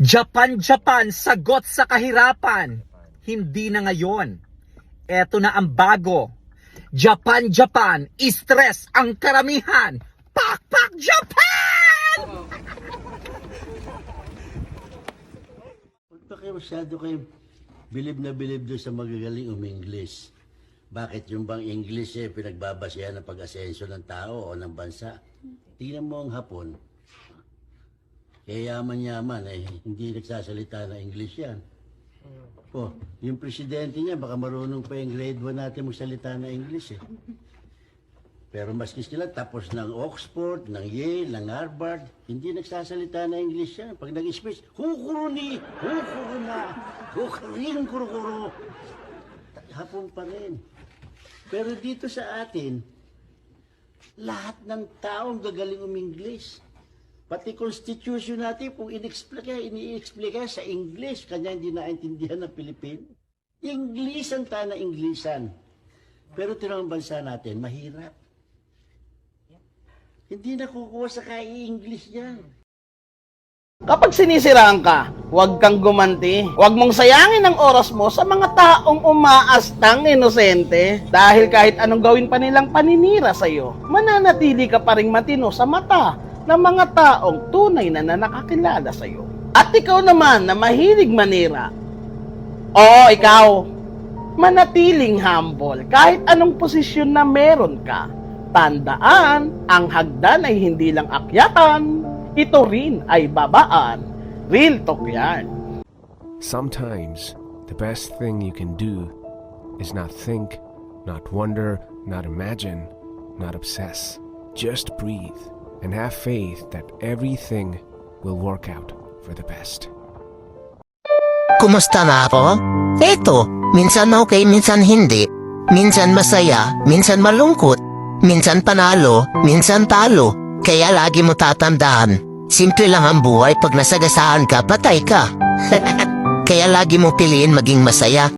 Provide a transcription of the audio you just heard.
Japan, Japan, sagot sa kahirapan. Hindi na ngayon. Eto na ang bago. Japan, Japan, stress ang karamihan. Pakpak Japan! Pa kayo masyado kayo bilib na bilib doon sa magagaling umingles. Bakit yung bang English eh, pinagbabasehan ng pag-asenso ng tao o ng bansa? Tingnan mo ang hapon. Kaya yaman-yaman eh, hindi nagsasalita ng English yan. Oh, yung presidente niya, baka marunong pa yung grade 1 natin magsalita ng English eh. Pero maski sila tapos ng Oxford, ng Yale, ng Harvard, hindi nagsasalita na English yan. Pag nag-speech, hukuro ni, hukuro na, hukurin kurukuro. Hapon pa rin. Pero dito sa atin, lahat ng taong gagaling umingles. Pati constitution natin, kung in-explain, ini-explain sa English, kanya hindi naintindihan ng Pilipino. English ang tana Inglesan. Pero tinawang bansa natin, mahirap. Hindi na kukuha sa kai-English yan. Kapag sinisiraan ka, huwag kang gumanti. Huwag mong sayangin ang oras mo sa mga taong umaastang inosente. Dahil kahit anong gawin pa nilang paninira sa iyo, mananatili ka pa rin matino sa mata ng mga taong tunay na, na nakakilala sa iyo. At ikaw naman na mahilig manira. Oo, ikaw. Manatiling humble kahit anong posisyon na meron ka. Tandaan, ang hagdan ay hindi lang akyatan, ito rin ay babaan. Real talk yan. Sometimes the best thing you can do is not think, not wonder, not imagine, not obsess. Just breathe and have faith that everything will work out for the best. Kumusta na ako? Eto, minsan okay, minsan hindi. Minsan masaya, minsan malungkot. Minsan panalo, minsan talo. Kaya lagi mo tatandaan, simple lang ang buhay pag nasagasaan ka, patay ka. Kaya lagi mo piliin maging masaya.